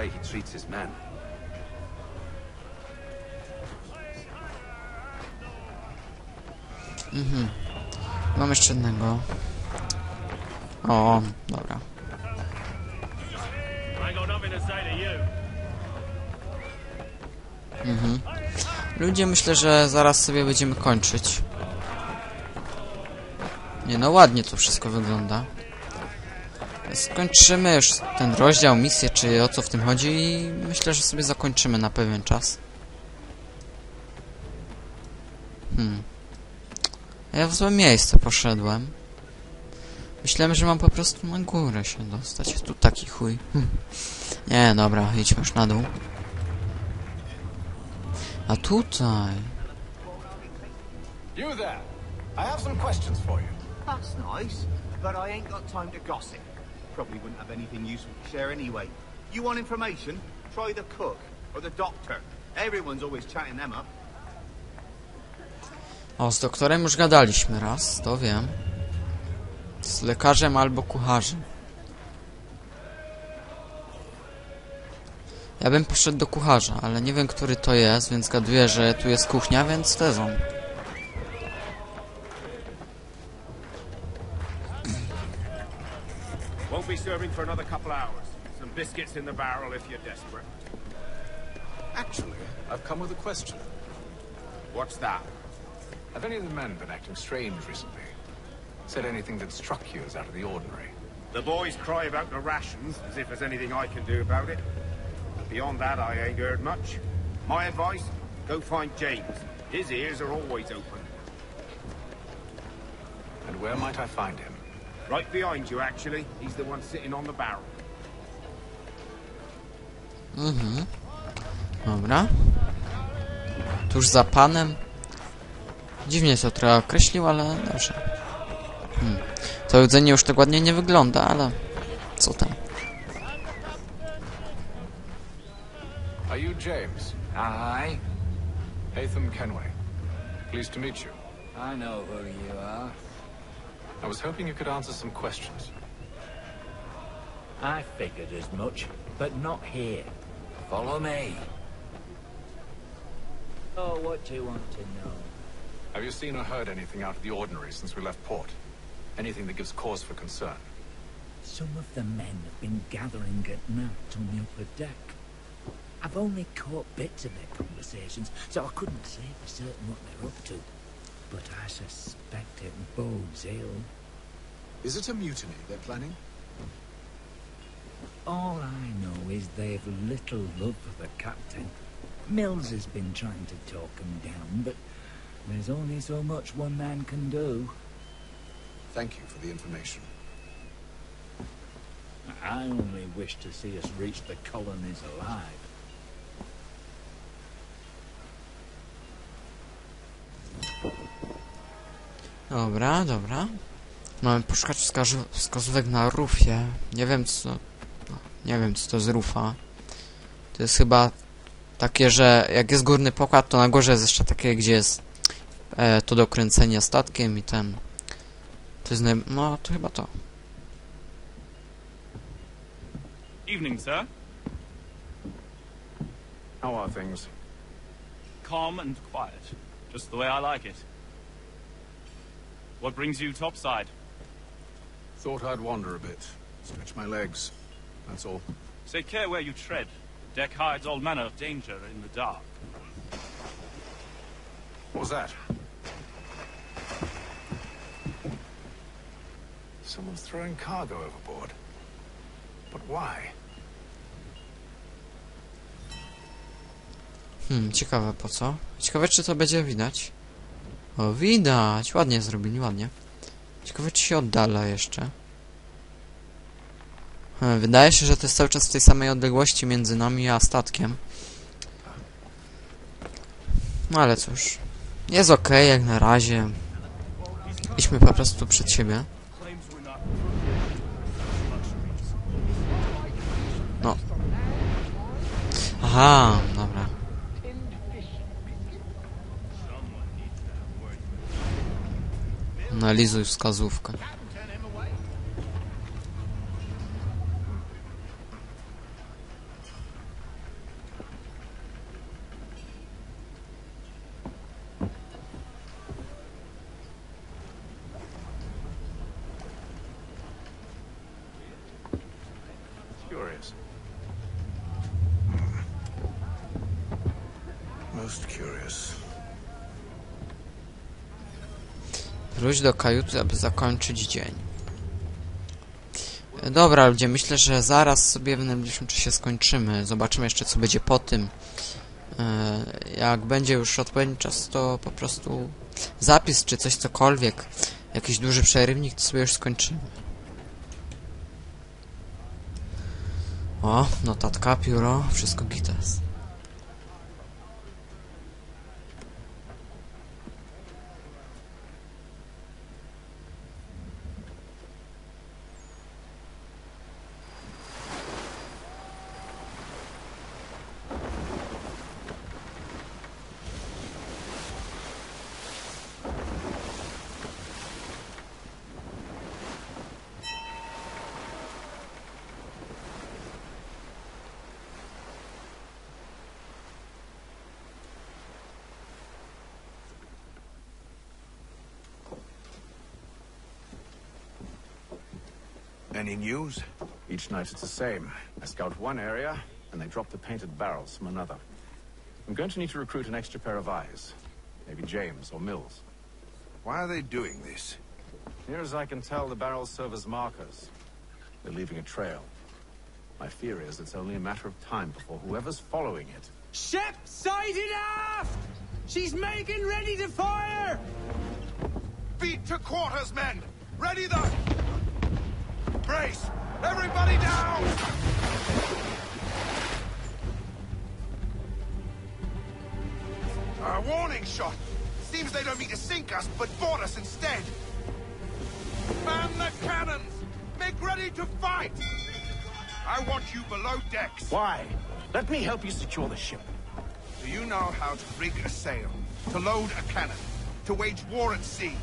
way he treats his men. Mam jeszcze jednego. O, dobra. You. Ludzie, myślę, że zaraz sobie będziemy kończyć. Nie no, ładnie to wszystko wygląda. Skończymy już ten rozdział, misję, czy o co w tym chodzi i myślę, że sobie zakończymy na pewien czas. Hmm. Ja w złe miejsce poszedłem. Myślałem, że mam po prostu na górę się dostać. Tu taki chuj. Hm. Nie, dobra, idźmy już na dół. A tutaj... You there! I have some questions for you. That's nice, but I ain't got time to gossip. Probably wouldn't have anything useful to share anyway. You want information? Try the cook or the doctor. Everyone's always chatting them up. O, z doktorem już gadaliśmy raz, to wiem. Z lekarzem albo kucharzem. Ja bym poszedł do kucharza, ale nie wiem, który to jest, więc gaduję, że tu jest kuchnia, więc to Won't be serving for another couple hours. Some biscuits in the barrel if you're desperate. Actually, I've come with a question. What's that? Have any of the men been acting strange recently? Said anything that struck you as out of the ordinary? The boys cry about the rations, as if there's anything I can do about it. But Beyond that, I ain't heard much. My advice, go find James. His ears are always open. And where might I find him? Right behind you, actually. He's the one sitting on the barrel. Mhm. Dobra. Tuż za panem. Dziwnie to trochę określił, ale dobrze. Hmm. To jedzenie już tak ładnie nie wygląda, ale... Co tam? Are you James? Aye, Hatham Kenway. Pleased to meet you. I know who you are. I was hoping you could answer some questions. I figured as much, but not here. Follow me. Oh, what do you want to know? Have you seen or heard anything out of the ordinary since we left port? Anything that gives cause for concern? Some of the men have been gathering at night on the upper deck. I've only caught bits of their conversations, so I couldn't say for certain what they're up to. But I suspect it bodes ill. Is it a mutiny they're planning? All I know is they've little love for the captain. Mills has been trying to talk him down, but there's only so much one man can do. Thank you for the information. I only wish to see us reach the colonies alive. Dobra, dobra. Mamy poszukać wskazu wskazówek na rufie. Nie wiem co... no, Nie wiem co to jest rufa. To jest chyba takie, że jak jest górny pokład, to na górze jest jeszcze takie, gdzie jest e, to do kręcenia statkiem i ten... To jest naj... No, to chyba to. Evening, sir. How are things? Calm and quiet. Just the way I like it. What brings you topside? Thought I'd wander a bit. Stretch my legs. That's all. Take care where you tread. The deck hides all manner of danger in the dark. What was that? Someone's throwing cargo overboard. But why? Hmm, ciekawe po co. Ciekawe czy to będzie widać. O, widać! Ładnie zrobili, ładnie. Ciekawe czy się oddala jeszcze. Hmm, wydaje się, że to jest cały czas w tej samej odległości między nami a statkiem. No ale cóż. Jest ok, jak na razie. Idźmy po prostu przed siebie. No. Aha, на Лизу сказувка. Most curious. Wróć do kajuty, aby zakończyć dzień. Dobra ludzie, myślę, że zaraz sobie w najbliższym czasie skończymy. Zobaczymy jeszcze co będzie po tym. E, Jak będzie już odpowiedni czas, to po prostu zapis czy coś cokolwiek. Jakiś duży przerywnik, to sobie już skończymy. O, notatka, pióro, wszystko gites. Any news? Each night it's the same. I scout one area, and they drop the painted barrels from another. I'm going to need to recruit an extra pair of eyes. Maybe James or Mills. Why are they doing this? Near as I can tell, the barrels serve as markers. They're leaving a trail. My fear is it's only a matter of time before whoever's following it Ship sighted aft! She's making ready to fire! Beat to quarters, men! Ready the... Brace! Everybody down! A warning shot! Seems they don't mean to sink us, but board us instead! Man the cannons! Make ready to fight! I want you below decks. Why? Let me help you secure the ship. Do you know how to rig a sail? To load a cannon? To wage war at sea?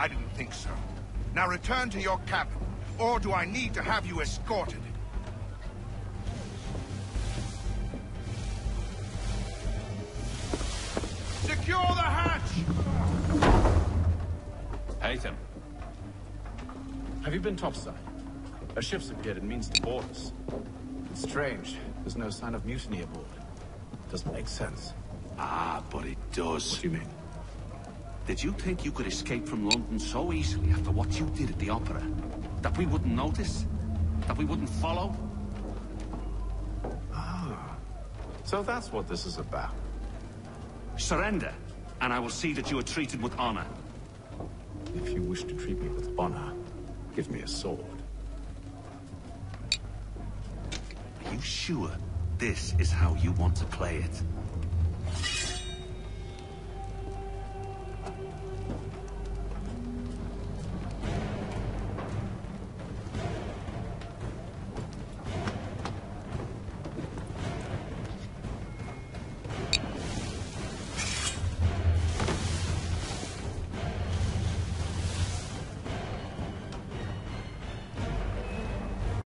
I didn't think so. Now return to your cabin, or do I need to have you escorted? Secure the hatch! Haytham, Have you been topside? A ship's appeared and means to board us. It's strange. There's no sign of mutiny aboard. Doesn't make sense. Ah, but it does. What do you mean? Did you think you could escape from London so easily after what you did at the opera? That we wouldn't notice? That we wouldn't follow? Ah. So that's what this is about. Surrender, and I will see that you are treated with honor. If you wish to treat me with honor, give me a sword. Are you sure this is how you want to play it?